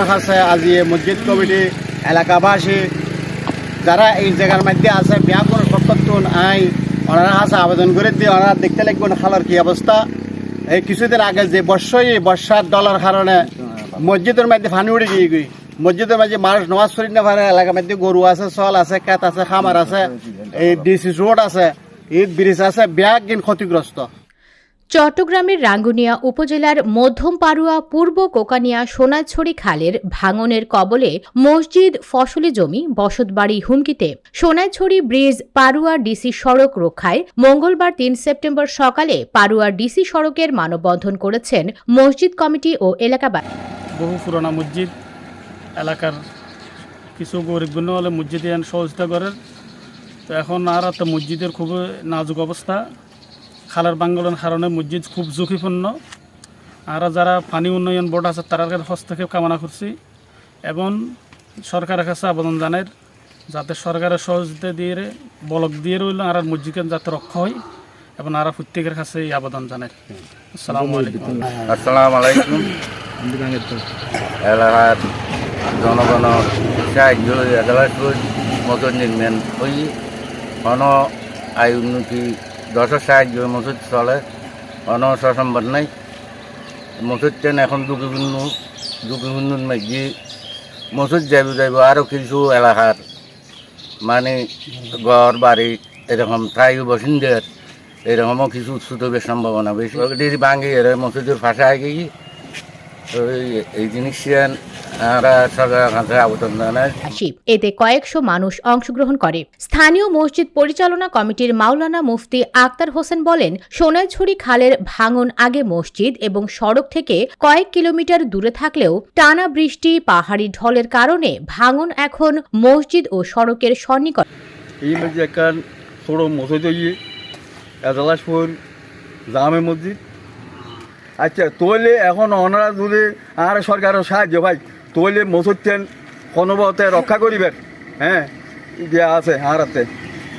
আছে, আজি এই মসজিদ কমিটি এলাকাবাসী, যারা এই জায়গার মধ্যে আছে বিয়া করে সত্তর আই ওনারা আছে, আবেদন করে দিয়ে ওনারা দেখতে লাগবেন খালার কি অবস্থা। এই কিছুদিন আগে যে বর্ষই বর্ষার ডলার কারণে মসজিদের মধ্যে ফানি উড়ে গিয়ে গই। মসজিদের মাঝে মানুষ নমাজ পড়ি না পারে, এলাকার মধ্যে গরু আছে চল আছে কেত আছে, খামার আছে, এই ডিসি রোড আছে, ঈদ ব্রিজ আছে ব্যাগ ক্ষতিগ্রস্ত। চট্টগ্রামের রাঙ্গুনিয়া উপজেলার মধ্যম পারুয়া পূর্ব কোকানিয়া সোনাছড়ি খালের ভাঙনের কবলে মসজিদ ফসলি জমি বসতবাড়ি হুমকিতে। সোনাছড়ি ব্রিজ পারুয়া ডিসি সড়ক রক্ষায় মঙ্গলবার তিন সেপ্টেম্বর সকালে পারুয়া ডিসি সড়কের মানববন্ধন করেছেন মসজিদ কমিটি ও এলাকাবাসী। বহু পুরোনো মসজিদ, এলাকার কিছু গরিবগুলো হলে মসজিদে সহযোগিতা করেন। তো এখন আর একটা মসজিদের খুব নাজুক অবস্থা। খালের বাঙ্গলের কারণে মসজিদ খুব ঝুঁকিপূর্ণ। আর যারা পানি উন্নয়ন বোর্ড আছে তার হস্তক্ষেপ কামনা করছি এবং সরকারের কাছে আবেদন জানাই যাতে সরকারের সহযোগিতা দিয়ে বলক দিয়ে রইল আর মসজিদের যাতে রক্ষা হয় এবং আর প্রত্যেকের কাছে এই আবেদন জানাই। আসসালামু আলাইকুম। আসসালামু আলাইকুম। এলাকার জনগণ সাহায্য এলাকার মতো নির্মাণ ওই কোনো আয় উন্নতি দশের সাহায্য মসজিদ চলে কোনো সসম্বাদ নাই। মসজিদ ট্রেন এখন দুঃখপূর্ণ দুঃখপূর্ণ মাঝে মসজিদ যাইব যাইব আরও কিছু এলাকার মানে ঘর, বাড়ি, এরকম স্থায়ী বাসিন্দার, এরকমও কিছু উৎসুত হবার সম্ভাবনা। বেশি ভাঙি, এর মসজিদের ফাঁসা ওই এই জিনিস আসি এতে কয়েকশো মানুষ অংশগ্রহণ করে। স্থানীয় মসজিদ পরিচালনা কমিটির মাওলানা মুফতি আক্তার হোসেন বলেন, সোনাইছড়ি খালের ভাঙন আগে মসজিদ এবং সড়ক থেকে কয়েক কিলোমিটার দূরে থাকলেও টানা বৃষ্টি, পাহাড়ি ঢলের কারণে ভাঙন এখন মসজিদ ও সড়কের সন্নিকট। মসজিদ আচ্ছা তোলে এখন ওনারা দূরে আর সরকারের সাহায্য ভাই তোলে মসজিদটেন কনবতে রক্ষা করিবেন হ্যাঁ? যে আছে হারাতে। আছে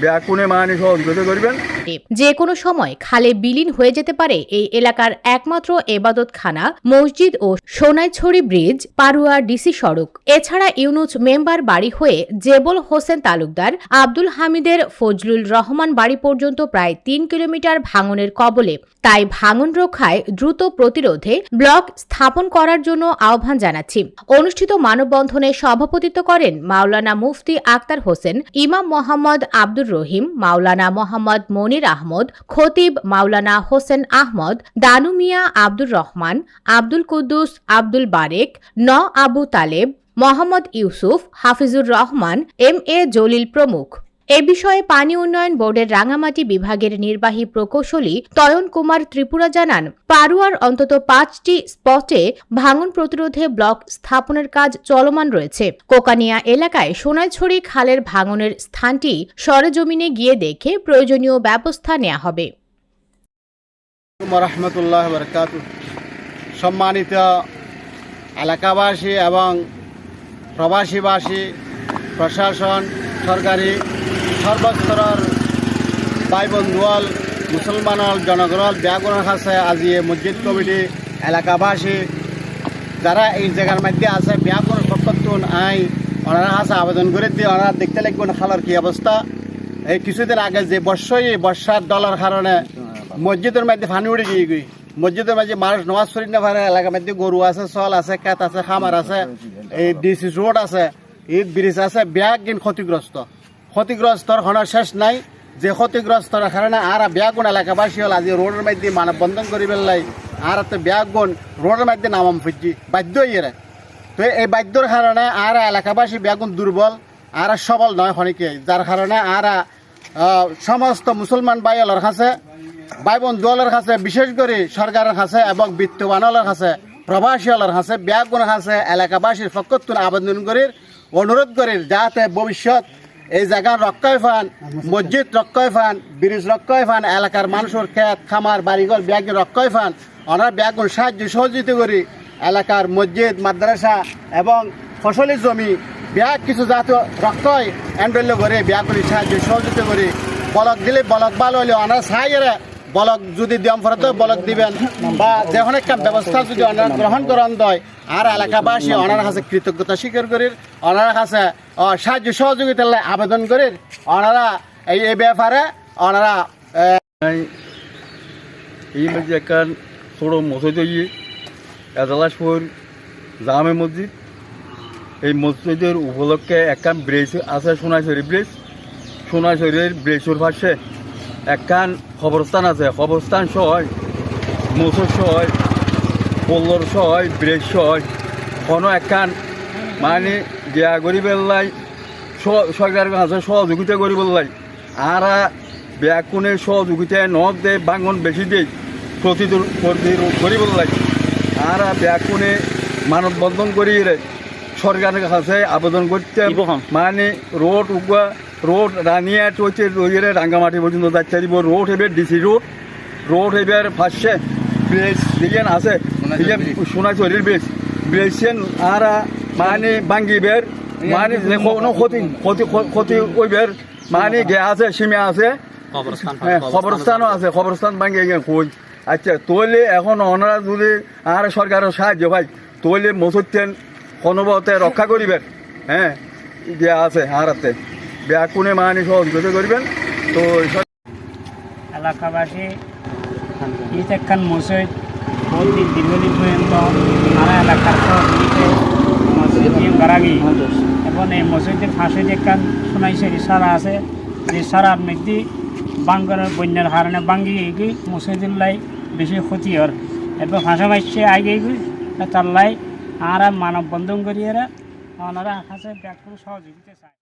বেয়া কোনে মানি সহযোগিতা করিবেন। যে কোনো সময় খালে বিলীন হয়ে যেতে পারে এই এলাকার একমাত্র এবাদতখানা, মসজিদ ও সোনাইছড়ি ব্রিজ, পারুয়া ডিসি সড়ক। এছাড়া ইউনুস মেম্বার বাড়ি হয়ে জেবল হোসেন তালুকদার, আব্দুল হামিদের ফজলুল রহমান বাড়ি পর্যন্ত প্রায় তিন কিলোমিটার ভাঙনের কবলে। তাই ভাঙন রক্ষায় দ্রুত প্রতিরোধে ব্লক স্থাপন করার জন্য আহ্বান জানাচ্ছি। অনুষ্ঠিত মানববন্ধনে সভাপতিত্ব করেন মাওলানা মুফতি আক্তার হোসেন, ইমাম মোহাম্মদ আব্দুর রহিম, মাওলানা মোহাম্মদ মনির আহমদ, খতিব মাওলানা হোসেন আহমদ, দানু মিয়া আব্দুর রহমান, আব্দুল কুদ্দুস আব্দুল বারেক, ন আবু তালেব, মোহাম্মদ ইউসুফ, হাফিজুর রহমান, এম এ জলিল প্রমুখ। এ বিষয়ে পানি উন্নয়ন বোর্ডের রাঙামাটি বিভাগের নির্বাহী প্রকৌশলী তয়ন কুমার ত্রিপুরা জানান, পারুয়ার অন্তত পাঁচটি স্পটে ভাঙন প্রতিরোধে ব্লক স্থাপনের কাজ চলমান রয়েছে। কোকানিয়া এলাকায় সোনাইছড়ি খালের ভাঙনের স্থানটি সরেজমিনে গিয়ে দেখে প্রয়োজনীয় ব্যবস্থা নেওয়া হবে। সম্মানিত এলাকাবাসী এবং প্রবাসীবাসী, প্রশাসন, সরকারি সর্বস্তরের ভাই বন্ধুয়াল মুসলমানল জনগণল ব্যাগুণের কাছে আজি মসজিদ কমিটি এলাকাবাসী যারা এই জায়গার মধ্যে আছে ব্যাগুণ সত্তর আই ওনারা কাছে আবেদন করে দিয়ে। ওনারা দেখতে লাগবেন খালার কি অবস্থা এই কিছুদিন আগে যে বর্ষই বর্ষার ডলার কারণে মসজিদের মধ্যে ফানি উড়ে গিয়ে গই মসজিদের মাঝে মানুষ নমাজ পড়ি না পারে এলাকার মধ্যে গরু আছে, চল আছে কেত আছে খামার আছে, এই ডিসি রোড আছে ঈদ ব্রিজ আছে ব্যাগ ক্ষতিগ্রস্ত ক্ষতিগ্রস্তর হওয়ার শেষ নাই। যে ক্ষতিগ্রস্তর কারণে আর ব্যাগুন এলাকাবাসী হল আজি রোডের মধ্যে মানব বন্ধন করি পেলাই আর তো ব্যাগুন রোডের মধ্যে নামাম ফুজি। বাধ্য ইয়ে তো এই বাধ্যর কারণে আর এলাকাবাসী ব্যাগুন দুর্বল, আর সবল নয় খনিকে। যার কারণে আর সমস্ত মুসলমান বাইলের কাছে ভাই বন্ধুলের কাছে, বিশেষ করে সরকারের কাছে এবং বিত্তবানলের কাছে প্রবাসীলের কাছে ব্যাগুনের কাছে এলাকাবাসীর পক্ষতুন আবেদন করি অনুরোধ করি যাতে ভবিষ্যৎ এই জায়গা রক্ষায় ফান? মসজিদ রক্ষায় ফান? ব্রিজ রক্ষায় ফান? এলাকার মানুষের ক্ষেত, খামার, বাড়িঘর, ব্যাগ রক্ষায় ফান? ওনারা ব্যাগুন সাহায্য সহযোগিতা করি। এলাকার মসজিদ, মাদ্রাসা এবং ফসলি জমি, ব্যাগ কিছু জাতীয় রক্ষয় এন্ড্রয়েল করে ব্যাগুলি সাহায্য সহযোগিতা করি। বলক দিলে বলক ভালো হলে ওনারা সাহায্যের বলক যদি দিয়ম ফরত বলক দিবেন। বা দেখুন একটা ব্যবস্থা যদি গ্রহণ করেন দয়। আর এলাকাবাসী ওনার কাছে কৃতজ্ঞতা স্বীকার করি ওনার কাছে সাহায্য সহযোগিতার আবেদন করি ওনারা এই ব্যাপারে ওনারা এই মধ্যে একখান ছোটো মসজিদ হইয়ে এদালাসপুর জামে মসজিদ। এই মসজিদের উপলক্ষে একখান ব্রিজ আছে, সোনাইছড়ি ব্রিজ। সোনাইছড়ির ব্রিজের পাশে একখান খবরস্থান আছে। খবরস্থান সহ, মসজিদ সহ পল্লর সহ ব্রিজ সহ কোনো একখান মানে গিয়া গরিবের লাই স- সরকারের কাছে সহযোগিতা করি বললাই আর ব্যাকুনে সহযোগিতায় নদ দে বাঙ্গন বেশি দেই প্রতিরোধ করি বললাই আর ব্যাকুনে মানববন্ধন করি রে সরকারের কাছে আবেদন করতে মানে রোড উগা রোড রানিয়াট হচ্ছে রইরে রাঙ্গামাটি পর্যন্ত যাচ্ছে রোড এবার ডিসি রোড রোড এবার ফার্স্টে ব্রিজ দিকেন আছে। সোনাচুরির ব্রিজ ব্রিজেন আর মানে বাঙ্গিবের মানে যে কোনো ক্ষতি ক্ষতি ক্ষতি ওইবের মানে গে আছে সীমা আছে। খবরস্থানও আছে খবরস্থান ভাঙ্গে কই আচ্ছা তোলে এখন ওনারা যদি আর সরকারের সাহায্য ভাই তোলে মসুতেন কোনোবতে রক্ষা করিবেন। হ্যাঁ যে আছে হারাতে ব্যাকুনে মানে সহযোগিতা করবেন। তো এলাকাবাসী ঈদ একখান মসজিদ বহুদিন দীর্ঘদিন পর্যন্ত নানা এলাকার মসজিদ নিয়ে গারাগি এবং এই মসজিদের পাশে যে একখান শোনাইছে, ইশারা আছে। ইশারার মধ্যে বাঙ্গনের বন্যার কারণে বাঙ্গি গিয়ে মসজিদের লাই বেশি ক্ষতি হর। এবং পাশাপাশি আগে গিয়ে তার লাই। আর মানব বন্ধন করিয়ে ওনারা কাছে ব্যাকুল সহযোগিতা চায়।